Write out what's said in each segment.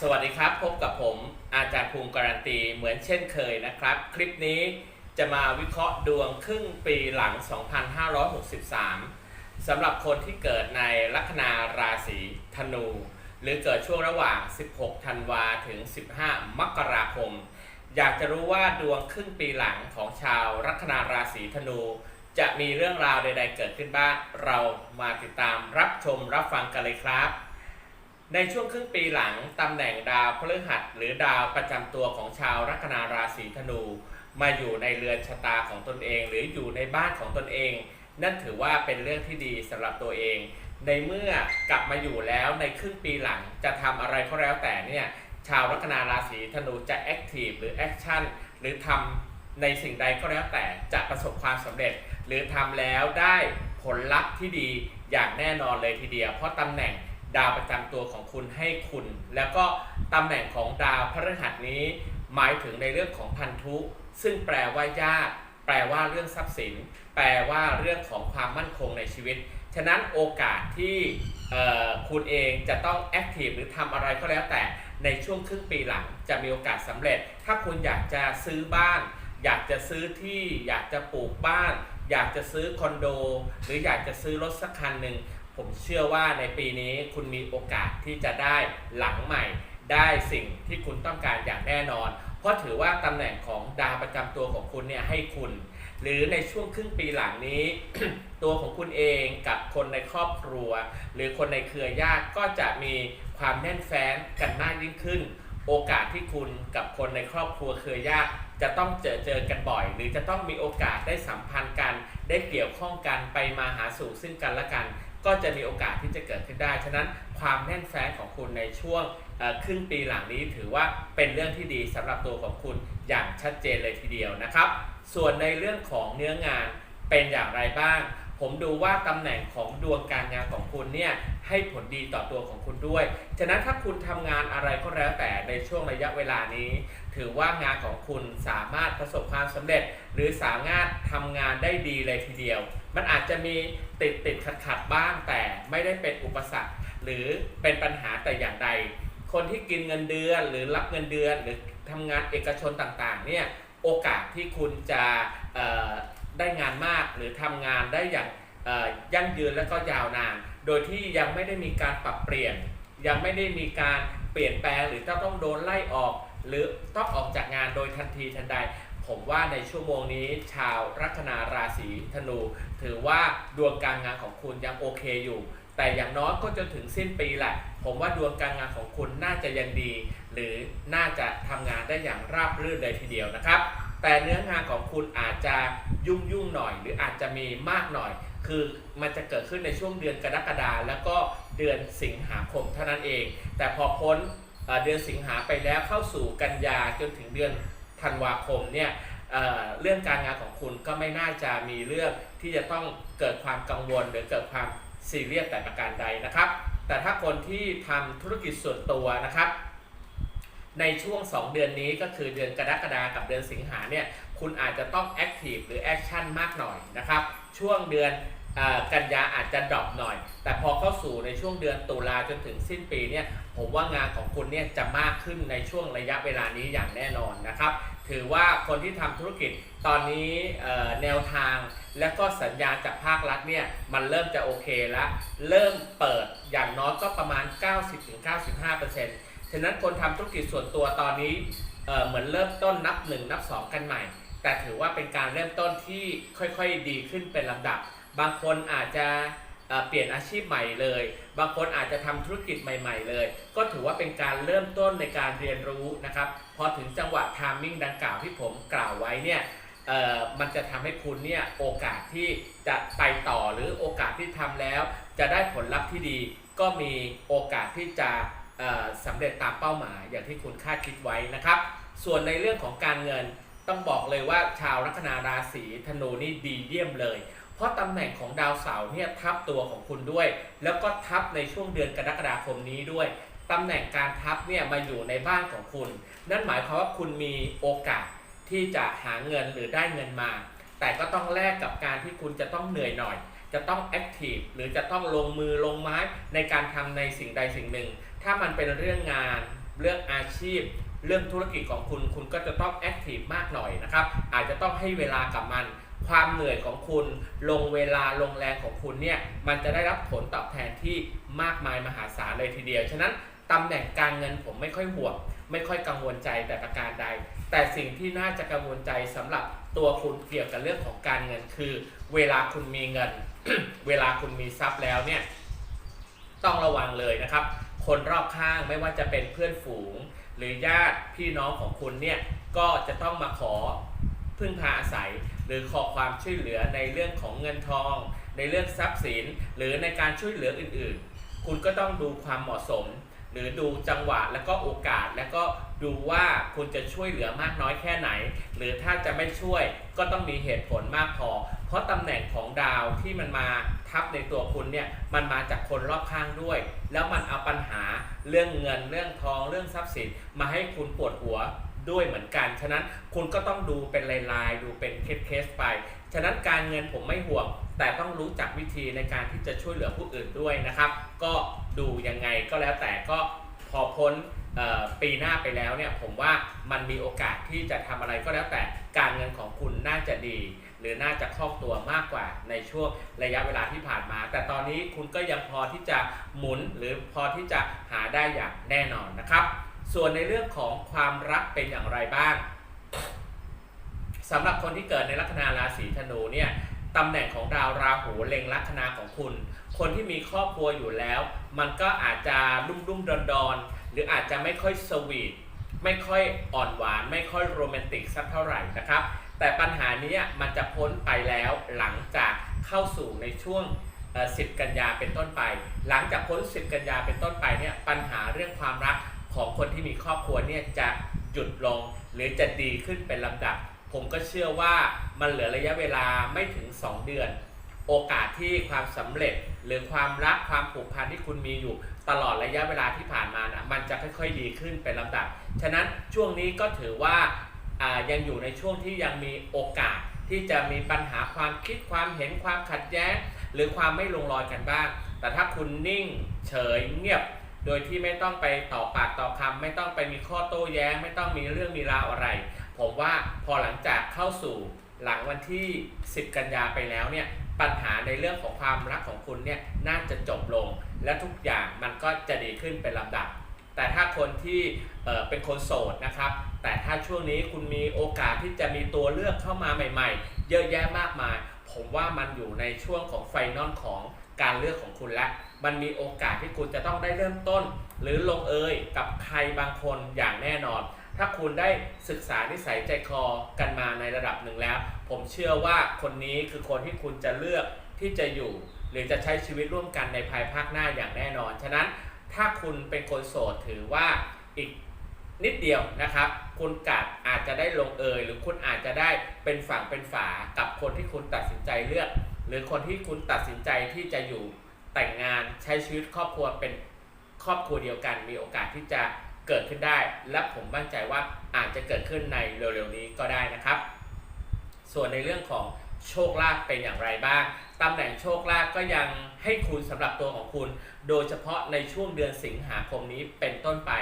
สวัสดีครับ พบกับผมอาจารย์ภูมิการันตีเหมือนเช่นเคยนะครับ คลิปนี้จะมาวิเคราะห์ดวงครึ่งปีหลัง 2563สำหรับคนที่เกิดในลัคนาราศีธนู หรือเกิดช่วงระหว่าง 16 ธันวาถึง 15 มกราคม อยากจะรู้ว่าดวงครึ่งปีหลังของชาวลัคนาราศีธนู จะมีเรื่องราวใด ๆ เกิดขึ้นบ้างเรามาติดตามรับชมรับฟังกันเลยครับ ในช่วงครึ่งปีหลังตำแหน่งดาวพฤหัสหรือดาวประจำตัวของชาวลัคนาราศีธนู มาอยู่ในเรือนชะตาของตนเอง หรืออยู่ในบ้านของตนเอง นั่นถือว่าเป็นเรื่องที่ดีสำหรับตัวเอง ในเมื่อกลับมาอยู่แล้วในครึ่งปีหลังจะทำอะไรก็แล้วแต่เนี่ยชาวลัคนาราศีธนูจะแอคทีฟหรือแอคชั่นหรือทำในสิ่งใดก็แล้วแต่จะประสบความสำเร็จ หรือทำแล้วได้ผลลัพธ์ที่ดีอย่างแน่นอนเลยทีเดียว เพราะตำแหน่ง ดาวประจำตัวของคุณให้คุณ แล้วก็ตำแหน่งของดาวพฤหัสนี้ หมายถึงในเรื่องของพันธุ ซึ่งแปลว่าญาติ แปลว่าเรื่องทรัพย์สิน แปลว่าเรื่องของความมั่นคงในชีวิต ฉะนั้นโอกาสที่คุณเองจะต้องแอคทีฟหรือทำอะไรก็แล้วแต่ในช่วงครึ่งปีหลังจะมีโอกาสสำเร็จ ถ้าคุณอยากจะซื้อบ้าน อยากจะซื้อที่ อยากจะปลูกบ้าน อยากจะซื้อคอนโด หรืออยากจะซื้อรถสักคันหนึ่ง ผมเชื่อว่าในปีนี้คุณมีโอกาสที่จะได้หลังใหม่ ได้สิ่งที่คุณต้องการอย่างแน่นอน เพราะถือว่าตำแหน่งของดาวประจำตัวของคุณเนี่ยให้คุณ หรือในช่วงครึ่งปีหลังนี้ ตัวของคุณเองกับคนในครอบครัว หรือคนในเครือญาติก็จะมีความแน่นแฟ้นกันมากยิ่งขึ้น โอกาสที่คุณกับคนในครอบครัวเครือญาติจะต้องเจอเจอกันบ่อย หรือจะต้องมีโอกาสได้สัมพันธ์กัน ได้เกี่ยวข้องกันไปมาหาสู่ซึ่งกันและกัน ก็จะมีโอกาสที่จะเกิดขึ้นได้ ฉะนั้นความแน่นแฟ้นของคุณในช่วงครึ่งปีหลังนี้ถือว่าเป็นเรื่องที่ดีสำหรับตัวของคุณอย่างชัดเจนเลยทีเดียวนะครับ ส่วนในเรื่องของเนื้องานเป็นอย่างไรบ้าง ผมดูว่าตำแหน่งของดวงการงานของคุณเนี่ยให้ผลดีต่อตัวของคุณด้วย ฉะนั้นถ้าคุณทำงานอะไรก็แล้วแต่ในช่วงระยะเวลานี้ ถือว่างานของคุณสามารถประสบความสำเร็จ หรือสามารถทำงานได้ดีเลยทีเดียว มันอาจจะมีติดติดขัดขัดๆบ้างแต่ไม่ได้เป็นอุปสรรค หรือเป็นปัญหาแต่อย่างใด คนที่กินเงินเดือน หรือรับเงินเดือน หรือทำงานเอกชนต่างๆเนี่ยโอกาสที่คุณจะได้งานมากหรือทำงานได้อย่างยั่งยืนและก็ยาวนาน โดยที่ยังไม่ได้มีการปรับเปลี่ยน ยังไม่ได้มีการเปลี่ยนแปลงหรือต้องโดนไล่ออก หรือต้องออกจากงานโดยทันทีทันใด ผมว่าในชั่วโมงนี้ชาวลัคนาราศีธนู ถือว่าดวงการงานของคุณยังโอเคอยู่ แต่อย่างน้อยก็จนถึงสิ้นปีแหละ ผมว่าดวงการงานของคุณน่าจะยังดี หรือน่าจะทำงานได้อย่างราบรื่นเลยทีเดียวนะครับ แต่เนื้องานของคุณอาจจะยุ่งยุ่งหน่อย หรืออาจจะมีมากหน่อย คือมันจะเกิดขึ้นในช่วงเดือนกรกฎาแล้วก็เดือนสิงหาคมเท่านั้นเอง แต่พอพ้นเดือนสิงหาไปแล้วเข้าสู่กันยาจนถึงเดือน ธันวาคมเนี่ยเเรื่องการงานของคุณก็ไม่น่าจะมีเรื่องที่จะต้องเกิดความกังวลหรือเกิดความซีเรียสแต่ประการใดนะครับ แต่ถ้าคนที่ทำธุรกิจส่วนตัวนะครับ ในช่วง 2 เดือนนี้ก็คือเดือนกรกฎากับเดือนสิงหาเนี่ยคุณอาจจะต้องแอคทีฟหรือแอคชั่นมากหน่อยนะครับ ช่วงเดือน กันยาอาจจะดรอปหน่อย แต่พอเข้าสู่ในช่วงเดือนตุลาจนถึงสิ้นปีเนี่ยผมว่างานของคุณเนี่ยจะมากขึ้นในช่วงระยะเวลานี้อย่างแน่นอนนะครับ ถือว่าคนที่ทำธุรกิจตอนนี้แนวทางและก็สัญญาณจากภาครัฐเนี่ยมันเริ่มจะโอเคแล้ว เริ่มเปิดอย่างน้อยก็ประมาณ 90-95%ฉะนั้นคนทำธุรกิจส่วนตัวตอนนี้เเหมือนเริ่มต้นนับ 1 นับ 2 กันใหม่ แต่ถือว่าเป็นการเริ่มต้นที่ค่อยๆดีขึ้นเป็นลำดับ บางคนอาจจะเปลี่ยนอาชีพใหม่เลย บางคนอาจจะทำธุรกิจใหม่ ๆ เลย ก็ถือว่าเป็นการเริ่มต้นในการเรียนรู้นะครับ พอถึงจังหวะทามมิ่งดังกล่าวที่ผมกล่าวไว้เนี่ยมันจะทำให้คุณเนี่ยโอกาสที่จะไปต่อหรือโอกาสที่ทำแล้ว จะได้ผลลัพธ์ที่ดี ก็มีโอกาสที่จะเอ่อสำเร็จตามเป้าหมายอย่างที่คุณคาดคิดไว้นะครับ ส่วนในเรื่องของการเงิน ต้องบอกเลยว่าชาวลัคนาราศีธนูนี่ดีเยี่ยมเลย เพราะตำแหน่งของดาวเสาร์เนี่ยทับตัวของคุณด้วย แล้วก็ทับในช่วงเดือนกรกฎาคมนี้ด้วยตำแหน่งการทับเนี่ยมาอยู่ในบ้านของคุณ นั่นหมายความว่าคุณมีโอกาสที่จะหาเงินหรือได้เงินมา แต่ก็ต้องแลกกับการที่คุณจะต้องเหนื่อยหน่อย จะต้องแอคทีฟหรือจะต้องลงมือลงไม้ในการทำในสิ่งใดสิ่งหนึ่ง ถ้ามันเป็นเรื่องงาน เรื่องอาชีพ เรื่องธุรกิจของคุณ คุณก็จะต้องแอคทีฟมากหน่อยนะครับ อาจจะต้องให้เวลากับมัน ความเหนื่อยของคุณ ลงเวลาลงแรงของคุณเนี่ย มันจะได้รับผลตอบแทนที่มากมายมหาศาลเลยทีเดียว ฉะนั้นตำแหน่งการเงินผมไม่ค่อยห่วง ไม่ค่อยกังวลใจแต่ประการใด แต่สิ่งที่น่าจะกังวลใจสำหรับตัวคุณเกี่ยวกับเรื่องของการเงินคือ เวลาคุณมีเงิน เวลาคุณมีทรัพย์แล้วเนี่ย ต้องระวังเลยนะครับ คนรอบข้างไม่ว่าจะเป็นเพื่อนฝูง หรือญาติพี่น้องของคุณเนี่ยก็จะต้องมาขอพึ่งพาอาศัย หรือขอความช่วยเหลือในเรื่องของเงินทอง ในเรื่องทรัพย์สิน หรือในการช่วยเหลืออื่นๆ คุณก็ต้องดูความเหมาะสม หรือดูจังหวะแล้วก็โอกาส แล้วก็ดูว่าคุณจะช่วยเหลือมากน้อยแค่ไหน หรือถ้าจะไม่ช่วยก็ต้องมีเหตุผลมากพอ เพราะตำแหน่งของดาวที่มันมา ทับในตัวคุณเนี่ยมันมาจากคนรอบข้างด้วย แล้วมันเอาปัญหาเรื่องเงินเรื่องทองเรื่องทรัพย์สิน มาให้คุณปวดหัวด้วยเหมือนกัน ฉะนั้นคุณก็ต้องดูเป็นลายๆ ดูเป็นเคสๆไป ฉะนั้นการเงินผมไม่ห่วง แต่ต้องรู้จักวิธีในการที่จะช่วยเหลือผู้อื่นด้วยนะครับ ก็ดูยังไงก็แล้วแต่ก็พอพ้นปีหน้าไปแล้วเนี่ยผมว่ามันมีโอกาสที่จะทำอะไรก็แล้วแต่การเงินของคุณน่าจะดี หรือน่าจะคล่องตัวมากกว่าในช่วงระยะเวลาที่ผ่านมา แต่ตอนนี้คุณก็ยังพอที่จะหมุนหรือพอที่จะหาได้อย่างแน่นอนนะครับ ส่วนในเรื่องของความรักเป็นอย่างไรบ้างสำหรับคนที่เกิดในลัคนาราศีธนูเนี่ยตำแหน่งของดาวราหูเล็งลัคนาของคุณ คนที่มีครอบครัวอยู่แล้ว มันก็อาจจะรุ่มรุ่มดอนดอนหรืออาจจะไม่ค่อยสวีทไม่ค่อยอ่อนหวาน ไม่ค่อยโรแมนติกสักเท่าไหร่นะครับ แต่ปัญหานี้มันจะพ้นไปแล้วหลังจากเข้าสู่ในช่วง 10 กันยาเป็นต้นไป หลังจากพ้น 10 กันยาเป็นต้นไปเนี่ยปัญหาเรื่องความรักของคนที่มีครอบครัวเนี่ยจะหยุดลง หรือจะดีขึ้นเป็นลำดับ ผมก็เชื่อว่ามันเหลือระยะเวลาไม่ถึง 2 เดือน โอกาสที่ความสำเร็จหรือความรักความผูกพันที่คุณมีอยู่ตลอดระยะเวลาที่ผ่านมานะมันจะค่อยๆดีขึ้นเป็นลำดับ ฉะนั้นช่วงนี้ก็ถือว่า ยังอยู่ในช่วงที่ยังมีโอกาสที่จะมีปัญหาความคิดความเห็นความขัดแย้ง หรือความไม่ลงรอยกันบ้าง แต่ถ้าคุณนิ่งเฉยเงียบ โดยที่ไม่ต้องไปต่อปากต่อคำไม่ต้องไปมีข้อโต้แย้ง ไม่ต้องมีเรื่องมีราวอะไร ผมว่าพอหลังจากเข้าสู่หลังวันที่ 10 กันยาไปแล้วเนี่ยปัญหาในเรื่องของความรักของคุณเนี่ยน่าจะจบลง และทุกอย่างมันก็จะดีขึ้นเป็นลำดับ แต่ถ้าคนที่เป็นคนโสดนะครับ แต่ถ้าช่วงนี้คุณมีโอกาสที่จะมีตัวเลือกเข้ามาใหม่ๆ เยอะแยะมากมาย ผมว่ามันอยู่ในช่วงของไฟนอลของการเลือกของคุณแล้วมันมีโอกาสที่คุณจะต้องได้เริ่มต้น หรือลงเอยกับใครบางคนอย่างแน่นอน ถ้าคุณได้ศึกษานิสัยใจคอกันมาในระดับหนึ่งแล้ว ผมเชื่อว่าคนนี้คือคนที่คุณจะเลือกที่จะอยู่ หรือจะใช้ชีวิตร่วมกันในภายภาคหน้าอย่างแน่นอน ฉะนั้น ถ้าคุณเป็นคนโสดถือว่าอีกนิดเดียวนะครับ คุณกัดอาจจะได้ลงเอยหรือคุณอาจจะได้เป็นฝั่งเป็นฝากับคนที่คุณตัดสินใจเลือก หรือคนที่คุณตัดสินใจที่จะอยู่แต่งงานใช้ชีวิตครอบครัวเป็นครอบครัวเดียวกันมีโอกาสที่จะเกิดขึ้นได้ และผมมั่นใจว่าอาจจะเกิดขึ้นในเร็วๆนี้ก็ได้นะครับ ส่วนในเรื่องของ โชคลาภเป็นอย่างไรบ้างตำแหน่งโชคลาภก็ยังให้คุณสำหรับตัวของคุณ โดยเฉพาะในช่วงเดือนสิงหาคมนี้เป็นต้นไป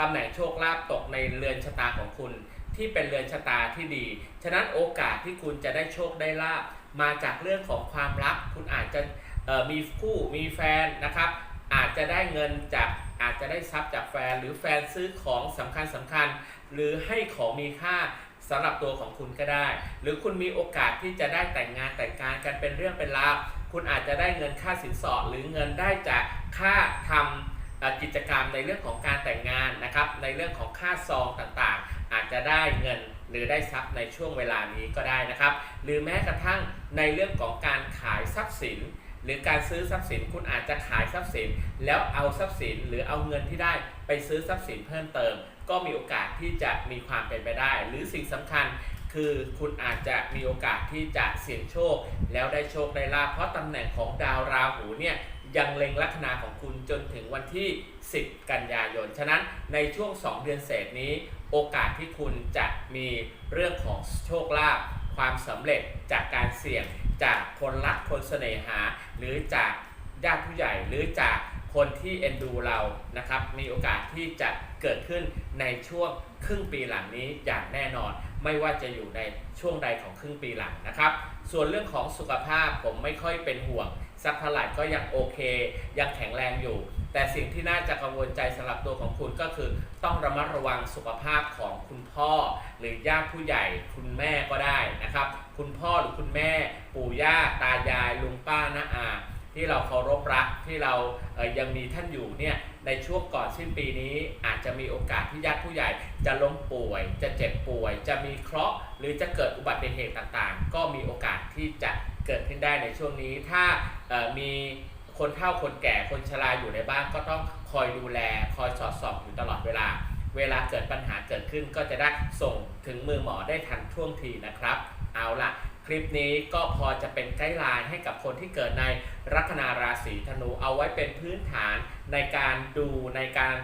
ตำแหน่งโชคลาภตกในเรือนชะตาของคุณ ที่เป็นเรือนชะตาที่ดี ฉะนั้นโอกาสที่คุณจะได้โชคได้ลาบมาจากเรื่องของความรัก คุณอาจจะมีคู่มีแฟนนะครับ อาจจะได้เงินจากอาจจะได้ทรัพย์จากแฟน หรือแฟนซื้อของสำคัญสำคัญ หรือให้ของมีค่า สำหรับตัวของคุณก็ได้ หรือคุณมีโอกาสที่จะได้แต่งงานแต่งการกันเป็นเรื่องเป็นราวคุณอาจจะได้เงินค่าสินสอด หรือเงินได้จากค่าทำเอ่อกิจกรรมในเรื่องของการแต่งงานนะครับ ในเรื่องของค่าซองต่างๆ อาจจะได้เงินหรือได้ทรัพย์ในช่วงเวลานี้ก็ได้นะครับ หรือแม้กระทั่งในเรื่องของการขายทรัพย์สิน หรือการซื้อทรัพย์สินคุณอาจจะขายทรัพย์สิน แล้วเอาทรัพย์สินหรือเอาเงินที่ได้ไปซื้อทรัพย์สินเพิ่มเติม ก็มีโอกาสที่จะมีความเป็นไปได้ หรือสิ่งสำคัญคือคุณอาจจะมีโอกาสที่จะเสี่ยงโชค แล้วได้โชคได้ลาภเพราะตำแหน่งของดาวราหูเนี่ยยังเล็งลัคนาของคุณจนถึงวันที่ 10 กันยายน ฉะนั้นในช่วง 2 เดือนเศษนี้ โอกาสที่คุณจะมีเรื่องของโชคลาภ ความสำเร็จจากการเสี่ยงจากคนรักคนเสน่หา หรือจากญาติผู้ใหญ่หรือจากคนที่เอ็นดูเรานะครับ มีโอกาสที่จะเกิดขึ้นในช่วงครึ่งปีหลังนี้อย่างแน่นอน ไม่ว่าจะอยู่ในช่วงใดของครึ่งปีหลังนะครับ ส่วนเรื่องของสุขภาพผมไม่ค่อยเป็นห่วงสักเท่าไหร่ก็ยังโอเค ยังแข็งแรงอยู่ แต่สิ่งที่น่าจะกังวลใจสำหรับตัวของคุณก็คือ ต้องระมัดระวังสุขภาพของคุณพ่อ หรือญาติผู้ใหญ่คุณแม่ก็ได้นะครับ คุณพ่อหรือคุณแม่ ปู่ย่าตายายลุงป้าน้าอาที่เราเคารพรักที่เรายังมีท่านอยู่เนี่ยในช่วงก่อนสิ้นปีนี้อาจจะมีโอกาสที่ญาติผู้ใหญ่จะล้มป่วย จะเจ็บป่วย จะมีเคราะห์หรือจะเกิดอุบัติเหตุต่างๆ ก็มีโอกาสที่จะเกิดขึ้นได้ในช่วงนี้ ถ้ามี คนเฒ่าคนแก่คนชราอยู่ในบ้านก็ต้องคอยดูแล คอยสอดส่องอยู่ตลอดเวลา เวลาเกิดปัญหาเกิดขึ้นก็จะได้ส่งถึงมือหมอได้ทันท่วงทีนะครับ เอาล่ะ คลิปนี้ก็พอจะเป็นไกด์ไลน์ให้กับคนที่เกิดในลัคนาราศีธนูเอาไว้เป็นพื้นฐานในการดูในการ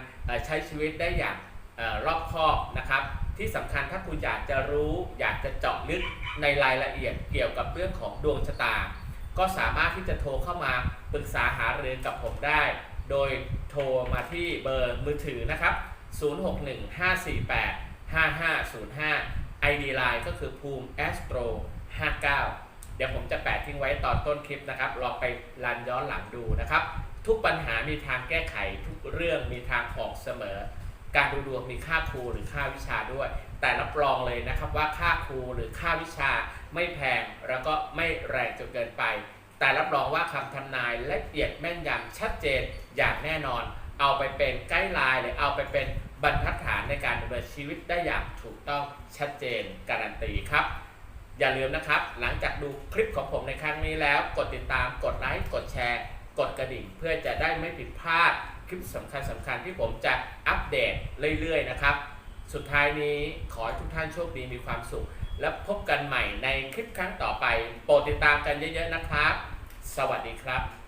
ใช้ชีวิตได้อย่างออรอบคอบนะครับที่สำคัญถ้าคุณอยากจะรู้ อยากจะเจาะลึกในรายละเอียดเกี่ยวกับเรื่องของดวงชะตา ก็สามารถที่จะโทรเข้ามาปรึกษาหารือกับผมได้ โดยโทรมาที่เบอร์มือถือนะครับ 0615485505 ID Line ก็คือภูมิ Astro 59 เดี๋ยวผมจะแปะทิ้งไว้ตอนต้นคลิปนะครับ ลองไปรันย้อนหลังดูนะครับ ทุกปัญหามีทางแก้ไขทุกเรื่องมีทางออกเสมอ การดูดวงมีค่าครูหรือค่าวิชาด้วย แต่รับรองเลยนะครับว่าค่าครูหรือค่าวิชาไม่แพงแล้วก็ไม่แรงจนเกินไป แต่รับรองว่าคำทำนายละเอียดแม่นยำชัดเจนอย่างแน่นอน เอาไปเป็นไกด์ไลน์หรือเอาไปเป็นบรรทัดฐานในการดำเนินชีวิตได้อย่างถูกต้องชัดเจนการันตีครับ อย่าลืมนะครับ หลังจากดูคลิปของผมในครั้งนี้แล้ว กดติดตามกดไลค์กดแชร์ กดกระดิ่งเพื่อจะได้ไม่ผิดพลาด ลิปสำคัญสำคัญที่ผมจะอัปเดตเรื่อยๆนะครับ สุดท้ายนี้ขอให้ทุกท่านโชคดีมีความสุข และพบกันใหม่ในคลิปครั้งต่อไป โปรดติดตามกันเยอะๆนะครับ สวัสดีครับ